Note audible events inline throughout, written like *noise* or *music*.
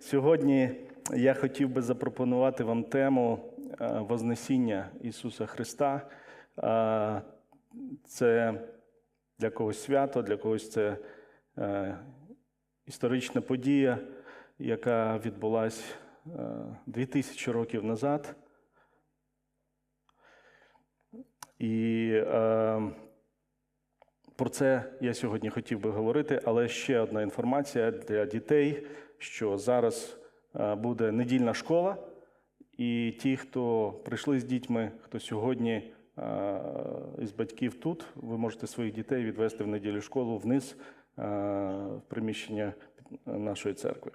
Сьогодні я хотів би запропонувати вам тему е, Вознесіння Ісуса Христа. Е, Це для когось свято, для когось це е, історична подія, яка відбулася 2000 років назад. І е, про це я сьогодні хотів би говорити, але ще одна інформація для дітей, що зараз е, буде недільна школа, і ті, хто прийшли з дітьми, хто сьогодні е, із батьків тут, ви можете своїх дітей відвести в неділю школу вниз е, в приміщення нашої церкви.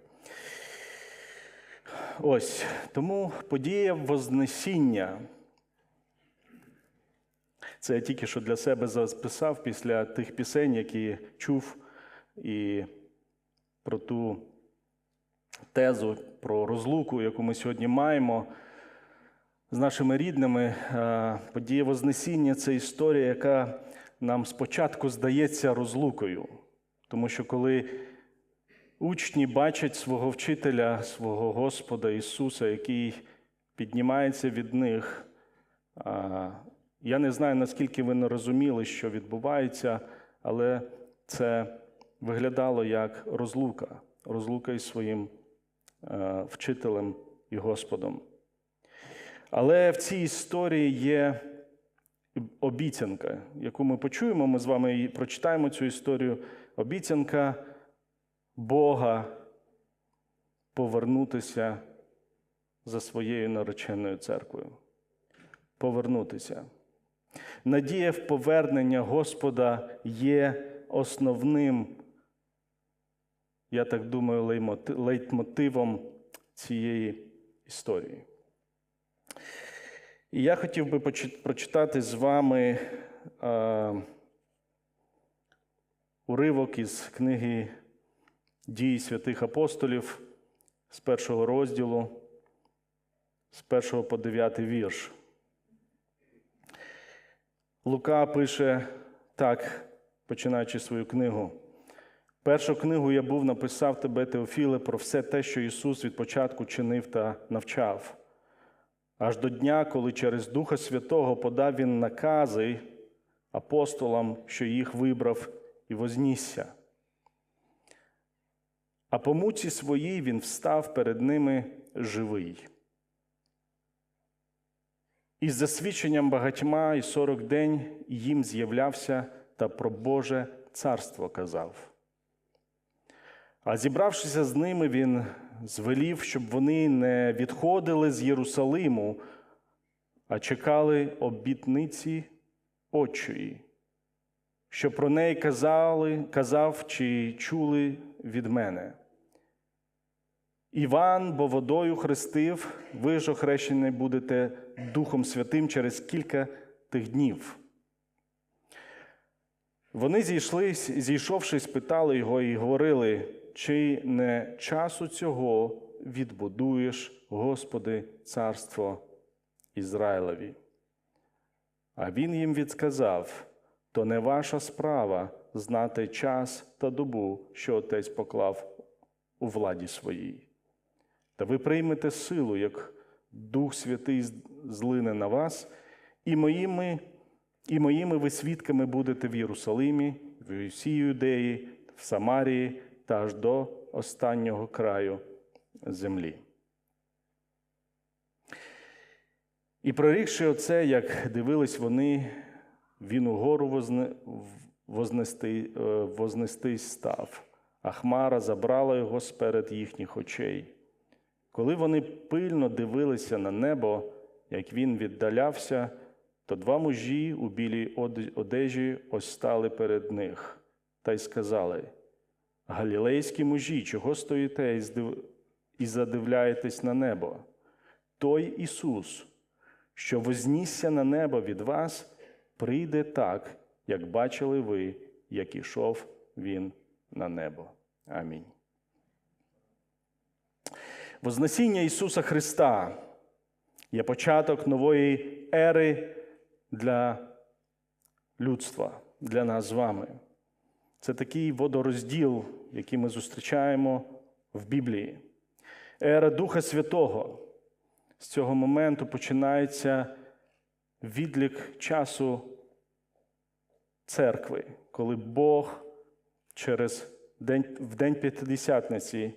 Ось тому подія Вознесіння. Це я тільки що для себе записав після тих пісень, які чув, і про ту тезу, про розлуку, яку ми сьогодні маємо з нашими рідними. Е, Подія Вознесіння це історія, яка нам спочатку здається розлукою. Тому що коли учні бачать свого вчителя, свого Господа Ісуса, який піднімається від них, я не знаю, наскільки ви не розуміли, що відбувається, але це виглядало як розлука, розлука із своїм е, вчителем і Господом. Але в цій історії є обіцянка, яку ми почуємо. Ми з вами і прочитаємо цю історію. Обіцянка Бога повернутися за своєю нареченою церквою. Повернутися. Надія в повернення Господа є основним, я так думаю, лейтмоти- лейтмотивом цієї історії. І я хотів би прочитати з вами е, уривок із книги Дії святих апостолів з першого розділу, з першого по дев'ятий вірш. Лука пише так, починаючи свою книгу. Першу книгу я був написав тебе, Теофіле, про все те, що Ісус від початку чинив та навчав. Аж до дня, коли через Духа Святого подав Він накази апостолам, що їх вибрав і вознісся. А по муці своїй він встав перед ними живий. Із засвідченням багатьма і сорок день їм з'являвся та про Боже царство казав. А зібравшися з ними, він звелів, щоб вони не відходили з Єрусалиму, а чекали обітниці Отчої, що про неї казали, казав чи чули від мене. Іван, бо водою хрестив, ви ж охрещені будете Духом Святим через кілька тих днів. Вони зійшлись, зійшовшись, питали його і говорили, чи не часу цього відбудуєш, Господи, царство Ізраїлеві. А він їм відсказав: то не ваша справа знати час та добу, що отець поклав у владі своїй. Та ви приймете силу, як Дух Святий злине на вас, і моїми, і моїми ви свідками будете в Єрусалимі, в усій Юдеї, в Самарії та аж до останнього краю землі. І прорікши оце, як дивились вони, він угору возне, вознести, е, вознестись став, а хмара забрала його сперед їхніх очей. Коли вони пильно дивилися на небо, як він віддалявся, то два мужі у білій одежі ось стали перед них та й сказали: Галілейські мужі, чого стоїте і задивляєтесь на небо? Той Ісус, що вознісся на небо від вас, прийде так, як бачили ви, як ішов Він на небо. Амінь. Вознесіння Ісуса Христа є початок нової ери для людства, для нас з вами. Це такий водорозділ, який ми зустрічаємо в Біблії. ера Духа Святого. З цього моменту починається відлік часу церкви, коли Бог через день, в день П'ятидесятниці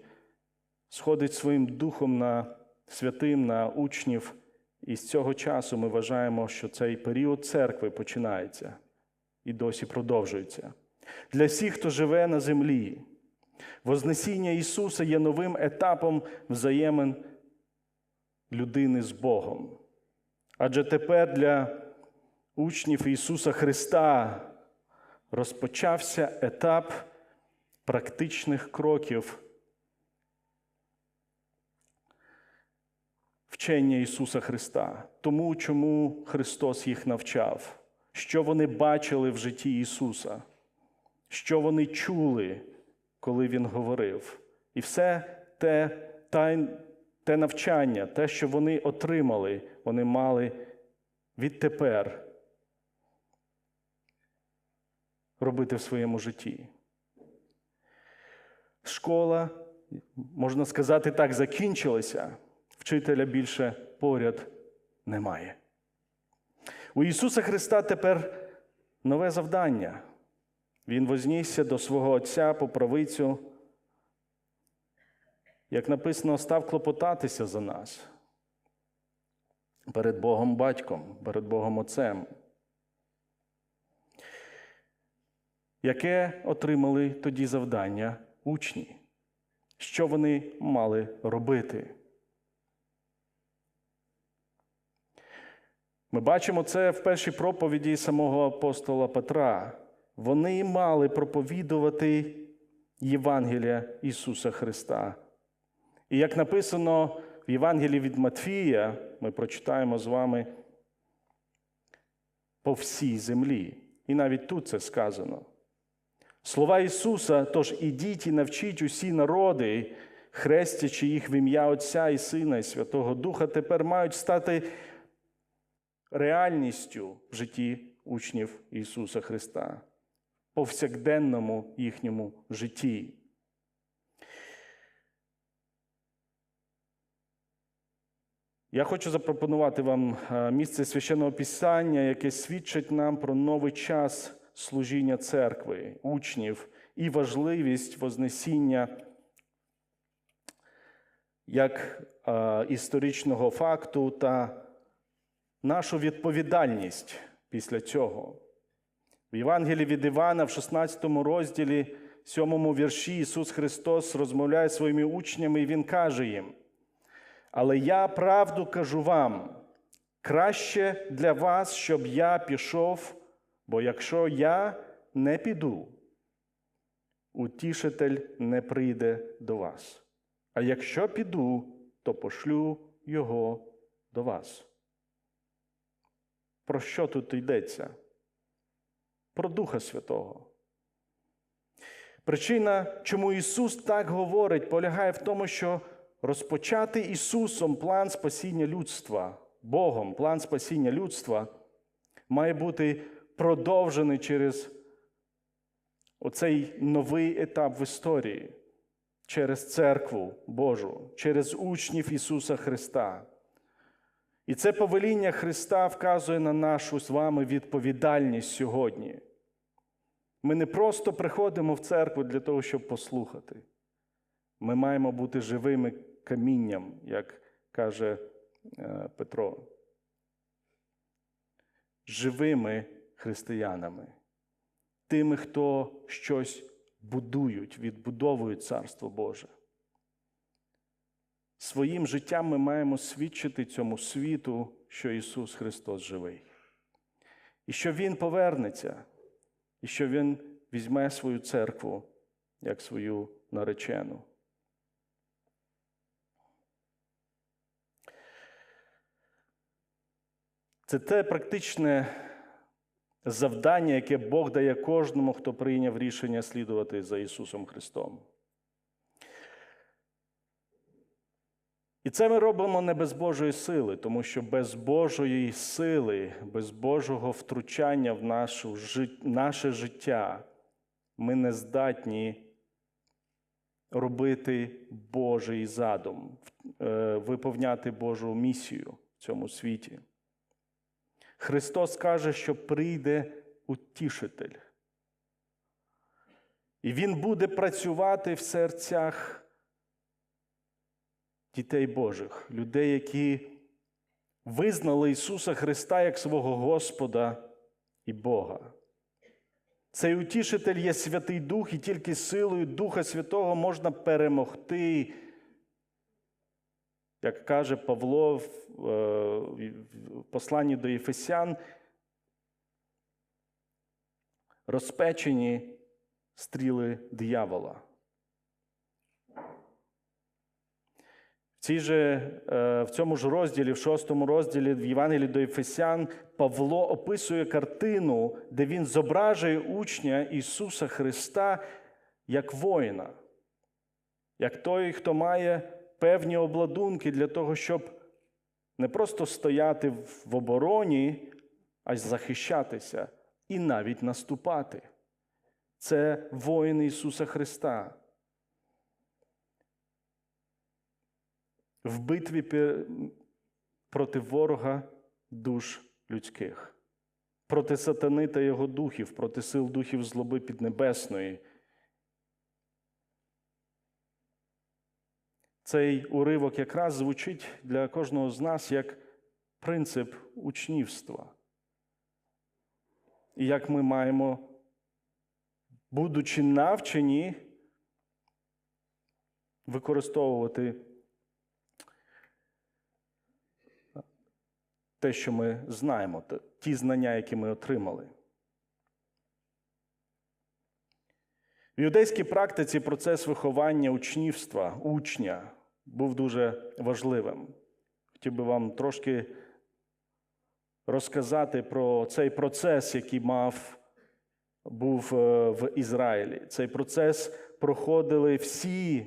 сходить своїм духом на святим, на учнів. І з цього часу ми вважаємо, що цей період церкви починається і досі продовжується. Для всіх, хто живе на землі, Вознесіння Ісуса є новим етапом взаємин людини з Богом. Адже тепер для учнів Ісуса Христа розпочався етап практичних кроків вчення Ісуса Христа, тому, чому Христос їх навчав, що вони бачили в житті Ісуса, що вони чули, коли Він говорив. І все те, те навчання, те, що вони отримали, вони мали відтепер робити в своєму житті. Школа, можна сказати так, закінчилася, вчителя більше поряд немає. У Ісуса Христа тепер нове завдання. Він вознісся до свого Отця по правицю, як написано, став клопотатися за нас перед Богом Батьком, перед Богом Отцем. Яке отримали тоді завдання учні? Що вони мали робити? Ми бачимо це в першій проповіді самого апостола Петра. Вони мали проповідувати Євангелія Ісуса Христа. І як написано в Євангелії від Матфія, ми прочитаємо з вами по всій землі. І навіть тут це сказано. Слова Ісуса, тож ідіть і навчіть усі народи, хрестячи їх в ім'я Отця і Сина і Святого Духа, тепер мають стати реальністю в житті учнів Ісуса Христа, повсякденному їхньому житті. Я хочу запропонувати вам е, місце священного писання, яке свідчить нам про новий час служіння церкви, учнів і важливість Вознесіння як е, історичного факту та нашу відповідальність після цього. В Євангелії від Івана, в 16 розділі, 7 вірші, Ісус Христос розмовляє своїми учнями, і Він каже їм: Але я правду кажу вам, краще для вас, щоб я пішов, бо якщо я не піду, утішитель не прийде до вас. А якщо піду, то пошлю його до вас. Про що тут йдеться? Про Духа Святого. Причина, чому Ісус так говорить, полягає в тому, що розпочати Ісусом план спасіння людства, Богом, план спасіння людства має бути продовжений через оцей новий етап в історії, через церкву Божу, через учнів Ісуса Христа. І це повеління Христа вказує на нашу з вами відповідальність сьогодні. Ми не просто приходимо в церкву для того, щоб послухати. Ми маємо бути живими камінням, як каже е, Петро. Живими християнами, тими, хто щось будують, відбудовують Царство Боже. Своїм життям ми маємо свідчити цьому світу, що Ісус Христос живий. І що Він повернеться, і що Він візьме свою церкву як свою наречену. Це те практичне завдання, яке Бог дає кожному, хто прийняв рішення слідувати за Ісусом Христом. І це ми робимо не без Божої сили, тому що без Божої сили, без Божого втручання в нашу, наше життя ми не здатні робити Божий задум, е, виповняти Божу місію в цьому світі. Христос каже, що прийде утішитель. І Він буде працювати в серцях дітей Божих, людей, які визнали Ісуса Христа як свого Господа і Бога. Цей утішитель є Святий Дух, і тільки силою Духа Святого можна перемогти, як каже Павло в е, посланні до Єфесян, розпечені стріли диявола. Цій же, е, в цьому ж розділі, в шостому розділі в Євангелії до Ефесян, Павло описує картину, де він зображує учня Ісуса Христа як воїна, як той, хто має певні обладунки для того, щоб не просто стояти в обороні, а й захищатися і навіть наступати. Це воїн Ісуса Христа. В битві проти ворога душ людських, проти сатани та його духів, проти сил духів злоби піднебесної. Цей уривок якраз звучить для кожного з нас як принцип учнівства. І як ми маємо, будучи навчені, використовувати те, що ми знаємо, ті знання, які ми отримали. В юдейській практиці процес виховання учнівства, учня був дуже важливим. Хотів би вам трошки розказати про цей процес, який мав був е, в Ізраїлі. Цей процес проходили всі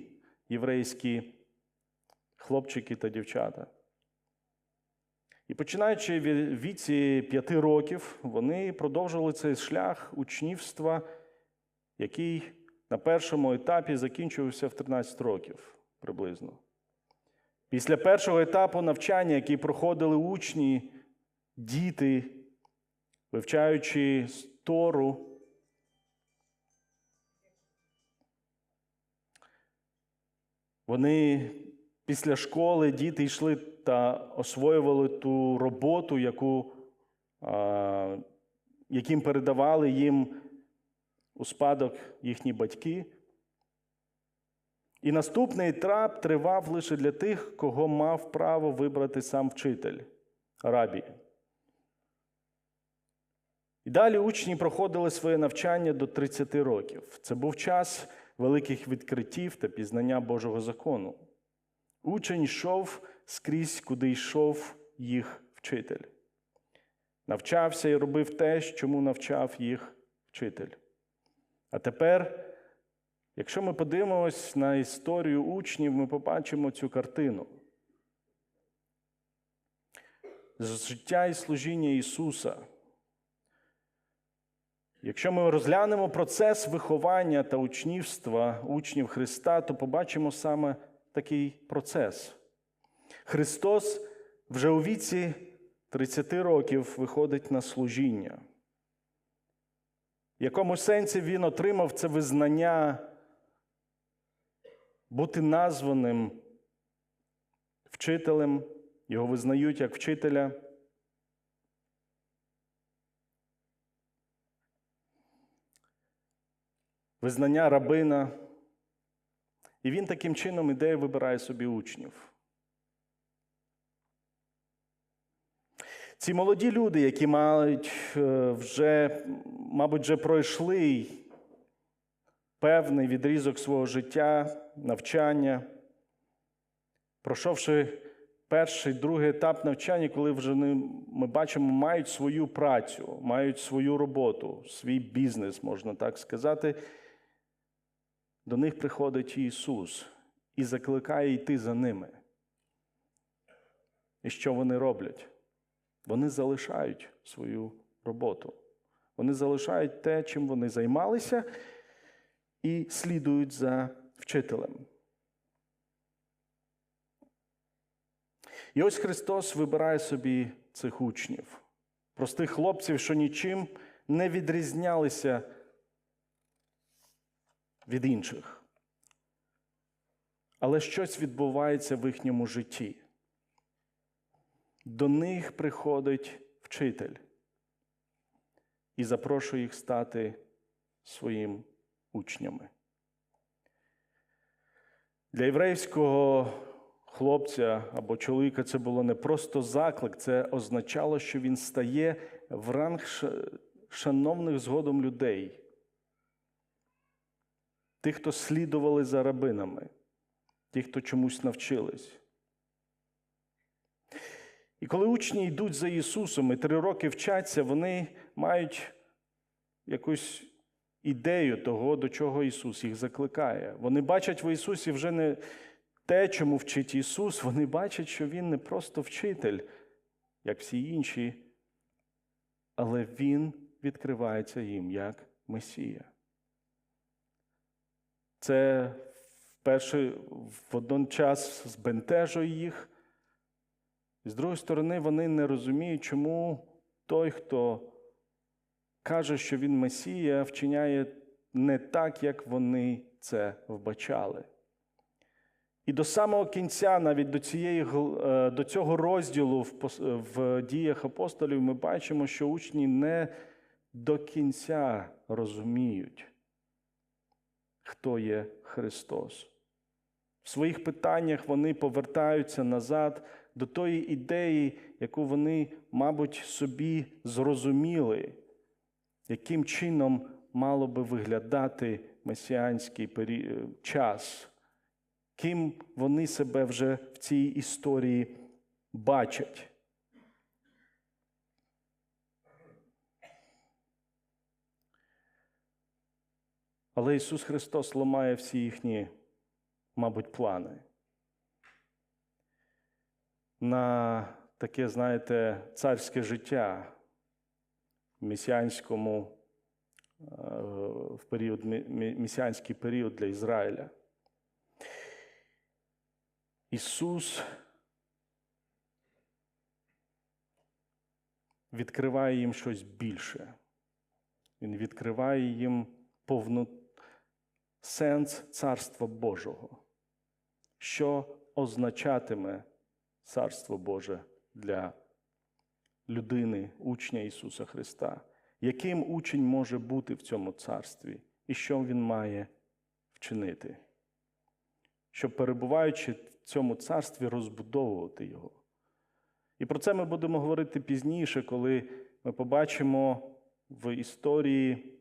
єврейські хлопчики та дівчата. І починаючи від віці п'яти років, вони продовжували цей шлях учнівства, який на першому етапі закінчувався в 13 років приблизно. Після першого етапу навчання, який проходили учні, діти, вивчаючи Тору, вони після школи діти йшли та освоювали ту роботу, яку, яким передавали їм у спадок їхні батьки. І наступний етап тривав лише для тих, кого мав право вибрати сам вчитель рабі. І далі учні проходили своє навчання до 30 років. Це був час великих відкриттів та пізнання Божого закону. Учень йшов скрізь, куди йшов їх вчитель. Навчався і робив те, чому навчав їх вчитель. А тепер, якщо ми подивимось на історію учнів, ми побачимо цю картину. З життя і служіння Ісуса. Якщо ми розглянемо процес виховання та учнівства учнів Христа, то побачимо саме такий процес. Христос вже у віці 30 років виходить на служіння. В якому сенсі він отримав це визнання бути названим вчителем, його визнають як вчителя. Визнання рабина. І він таким чином іде і вибирає собі учнів. Ці молоді люди, які мають е, вже, мабуть, вже пройшли певний відрізок свого життя, навчання, пройшовши перший, другий етап навчання, коли вже ми бачимо, мають свою працю, мають свою роботу, свій бізнес, можна так сказати, до них приходить Ісус і закликає йти за ними. І що вони роблять? Вони залишають свою роботу. Вони залишають те, чим вони займалися, і слідують за вчителем. І ось Христос вибирає собі цих учнів, простих хлопців, що нічим не відрізнялися від інших. Але щось відбувається в їхньому житті. До них приходить вчитель і запрошує їх стати своїм учнями. Для єврейського хлопця або чоловіка це було не просто заклик, це означало, що він стає в ранг шановних згодом людей, тих, хто слідували за рабинами, ті, хто чомусь навчились. І коли учні йдуть за Ісусом і три роки вчаться, вони мають якусь ідею того, до чого Ісус їх закликає. Вони бачать в Ісусі вже не те, чому вчить Ісус, *laughs* вони бачать, що Він не просто вчитель, як всі інші, але Він відкривається їм як Месія. Це вперше водночас збентежує їх. З другої сторони, вони не розуміють, чому той, хто каже, що він Месія, вчиняє не так, як вони це вбачали. І до самого кінця, навіть до, цієї, е, до цього розділу в, в діях апостолів, ми бачимо, що учні не до кінця розуміють, хто є Христос. В своїх питаннях вони повертаються назад до тої ідеї, яку вони, мабуть, собі зрозуміли, яким чином мало би виглядати месіанський час, ким вони себе вже в цій історії бачать. Але Ісус Христос ламає всі їхні, мабуть, плани. На таке, знаєте, царське життя в месіанському е, в період, мі- мі- період для Ізраїля. Ісус відкриває їм щось більше. Він відкриває їм повну сенс Царства Божого. Що означатиме Царство Боже для людини, учня Ісуса Христа? Яким учень може бути в цьому царстві і що він має вчинити? Щоб, перебуваючи в цьому царстві, розбудовувати його. І про це ми будемо говорити пізніше, коли ми побачимо в історії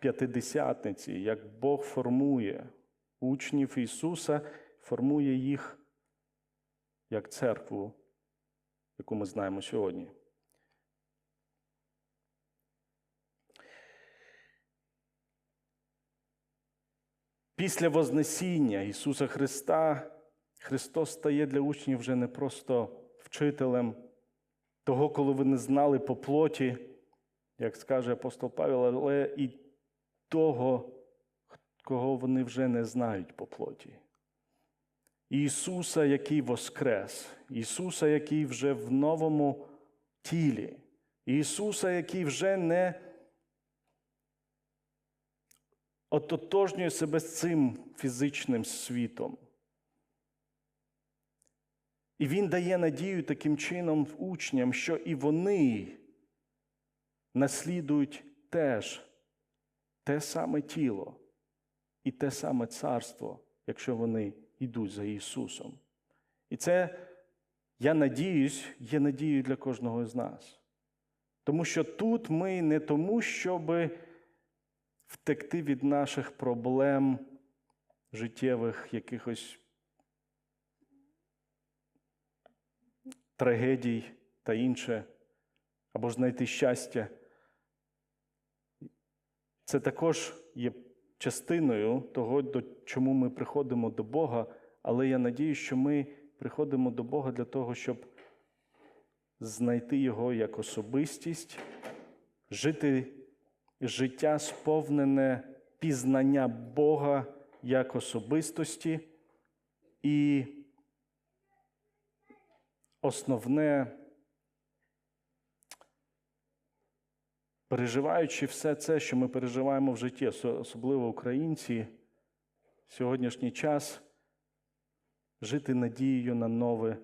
п'ятидесятниці, як Бог формує учнів Ісуса, формує їх як церкву, яку ми знаємо сьогодні. Після Вознесіння Ісуса Христа Христос стає для учнів вже не просто вчителем того, коли вони знали по плоті, як скаже апостол Павел, але і того, кого вони вже не знають по плоті. Ісуса, який воскрес, Ісуса, який вже в новому тілі, Ісуса, який вже не ототожнює себе з цим фізичним світом. І Він дає надію таким чином учням, що і вони наслідують теж те саме тіло і те саме царство, якщо вони йдуть за Ісусом. І це, я надіюсь, є надією для кожного з нас. Тому що тут ми не тому, щоб втекти від наших проблем життєвих якихось трагедій та інше, або ж знайти щастя. Це також є частиною того, до чому ми приходимо до Бога, але я надію, що ми приходимо до Бога для того, щоб знайти Його як особистість, жити життя сповнене пізнання Бога як особистості. І основне, переживаючи все це, що ми переживаємо в житті, особливо українці, в сьогоднішній час жити надією на нове,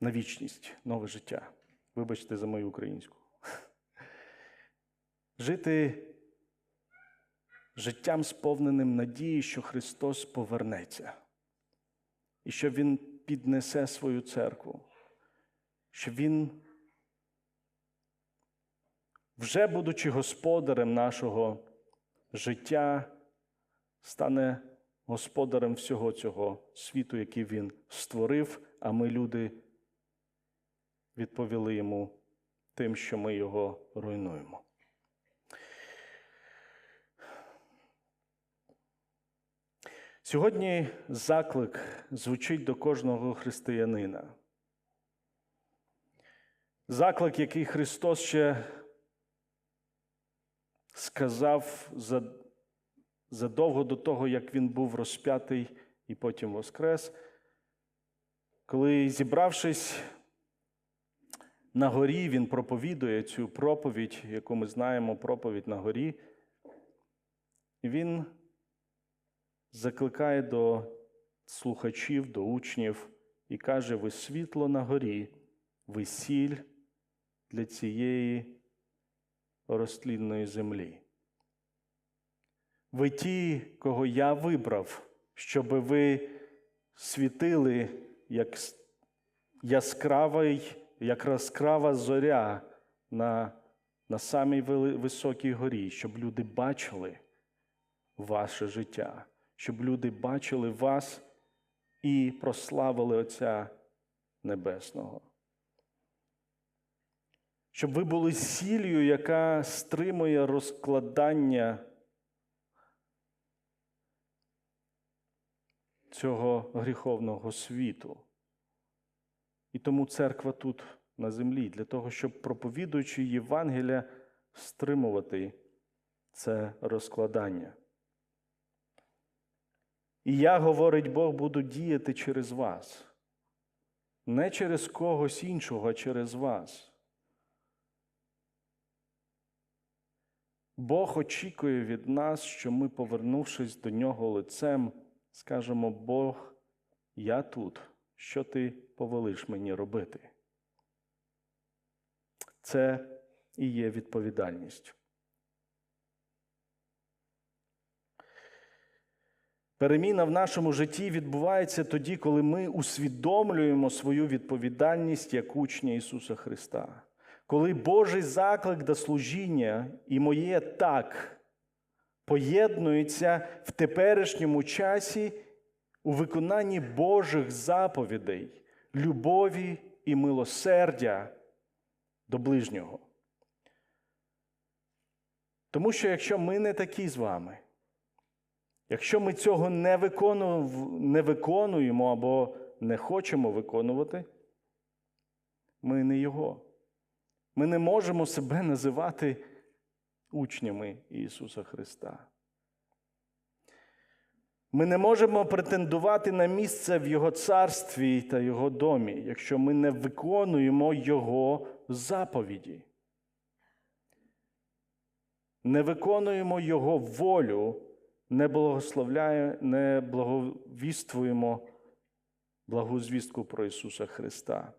на вічність, нове життя. Вибачте за мою українську. Жити життям, сповненим надії, що Христос повернеться, і що Він піднесе свою церкву, що Він, вже будучи господарем нашого життя, стане господарем всього цього світу, який Він створив, а ми, люди, відповіли йому тим, що ми його руйнуємо. Сьогодні заклик звучить до кожного християнина. Заклик, який Христос ще сказав задовго до того, як Він був розп'ятий і потім воскрес, коли, зібравшись на горі, Він проповідує цю проповідь, яку ми знаємо, проповідь на горі. Він закликає до слухачів, до учнів і каже: ви світло на горі, ви сіль для цієї розтлінної землі. Ви ті, кого я вибрав, щоб ви світили як яскравий, як яскрава зоря на, на самій високій горі, щоб люди бачили ваше життя, щоб люди бачили вас і прославили Отця Небесного. Щоб ви були сіллю, яка стримує розкладання цього гріховного світу. І тому церква тут на землі, для того, щоб проповідуючи Євангелія, стримувати це розкладання. І я, говорить Бог, буду діяти через вас. Не через когось іншого, а через вас. Бог очікує від нас, що ми, повернувшись до нього лицем, скажемо: Бог, я тут, що ти повелиш мені робити? Це і є відповідальність. Переміна в нашому житті відбувається тоді, коли ми усвідомлюємо свою відповідальність як учні Ісуса Христа. Коли Божий заклик до служіння і моє так поєднуються в теперішньому часі у виконанні Божих заповідей, любові і милосердя до ближнього. Тому що якщо ми не такі з вами, Якщо ми цього не, не виконуємо або не хочемо виконувати, ми не Його. Ми не можемо себе називати учнями Ісуса Христа. Ми не можемо претендувати на місце в Його царстві та Його домі, якщо ми не виконуємо Його заповіді. Не виконуємо Його волю не благословляє, не благовіствуємо благу звістку про Ісуса Христа.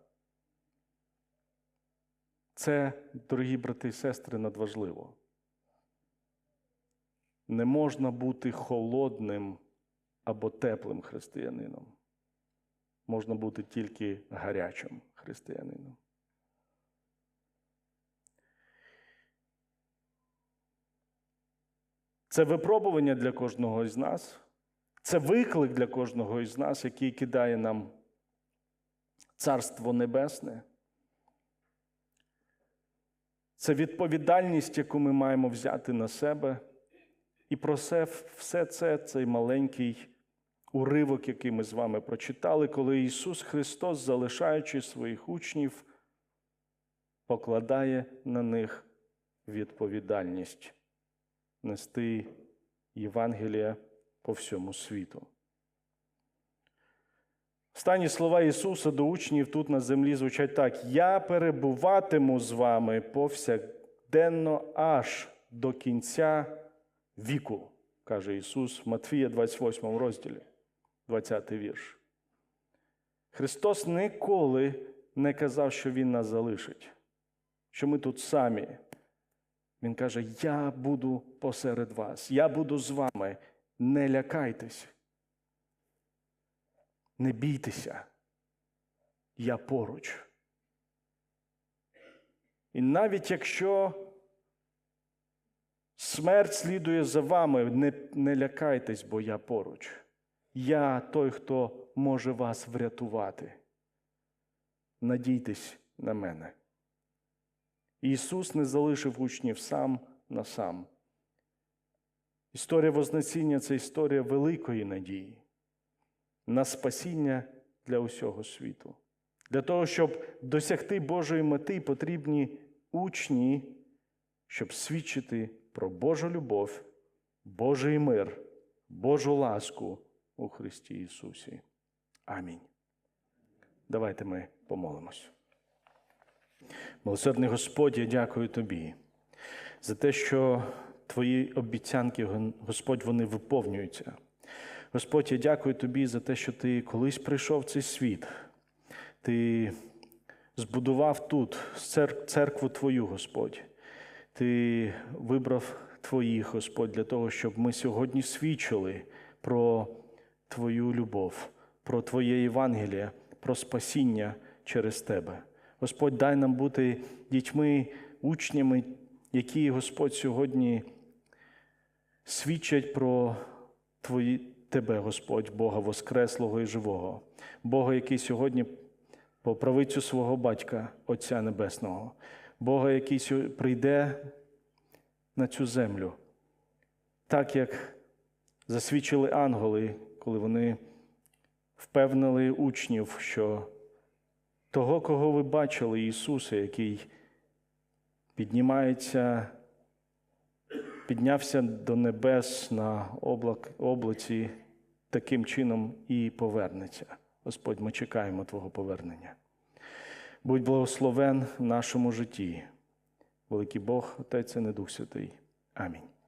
Це, дорогі брати і сестри, надважливо. Не можна бути холодним або теплим християнином. Можна бути тільки гарячим християнином. Це випробування для кожного із нас, це виклик для кожного із нас, який кидає нам Царство Небесне. Це відповідальність, яку ми маємо взяти на себе. І про все, все це, цей маленький уривок, який ми з вами прочитали, коли Ісус Христос, залишаючи своїх учнів, покладає на них відповідальність нести Євангелія по всьому світу. Останні слова Ісуса до учнів тут на землі звучать так: Я перебуватиму з вами повсякденно аж до кінця віку, каже Ісус в Матфія 28 розділі, 20 вірш. Христос ніколи не казав, що Він нас залишить, що ми тут самі. Він каже: Я буду посеред вас, я буду з вами. Не лякайтесь. Не бійтеся, я поруч. І навіть якщо смерть слідує за вами, не, не лякайтесь, бо я поруч. Я той, хто може вас врятувати. Надійтесь на мене. Ісус не залишив учнів сам на сам. Історія Вознесіння це історія великої надії на спасіння для усього світу. Для того, щоб досягти Божої мети, потрібні учні, щоб свідчити про Божу любов, Божий мир, Божу ласку у Христі Ісусі. Амінь. Давайте ми помолимось. Милосердний Господь, я дякую Тобі за те, що Твої обіцянки, Господь, вони виповнюються. Господь, я дякую Тобі за те, що Ти колись прийшов в цей світ. Ти збудував тут церкву Твою, Господь. Ти вибрав Твоїх, Господь, для того, щоб ми сьогодні свідчили про Твою любов, про Твоє Євангеліє, про спасіння через Тебе. Господь, дай нам бути дітьми, учнями, які, Господь, сьогодні свідчать про Твої, Тебе, Господь, Бога Воскреслого і Живого, Бога, який сьогодні по правицю свого батька, Отця Небесного, Бога, який прийде на цю землю, так як засвідчили ангели, коли вони впевнили учнів, що того, кого ви бачили, Ісуса, який піднімається, піднявся до небес на облак, облаці, таким чином і повернеться. Господь, ми чекаємо Твого повернення. Будь благословен в нашому житті. Великий Бог, Отець і Дух Святий. Амінь.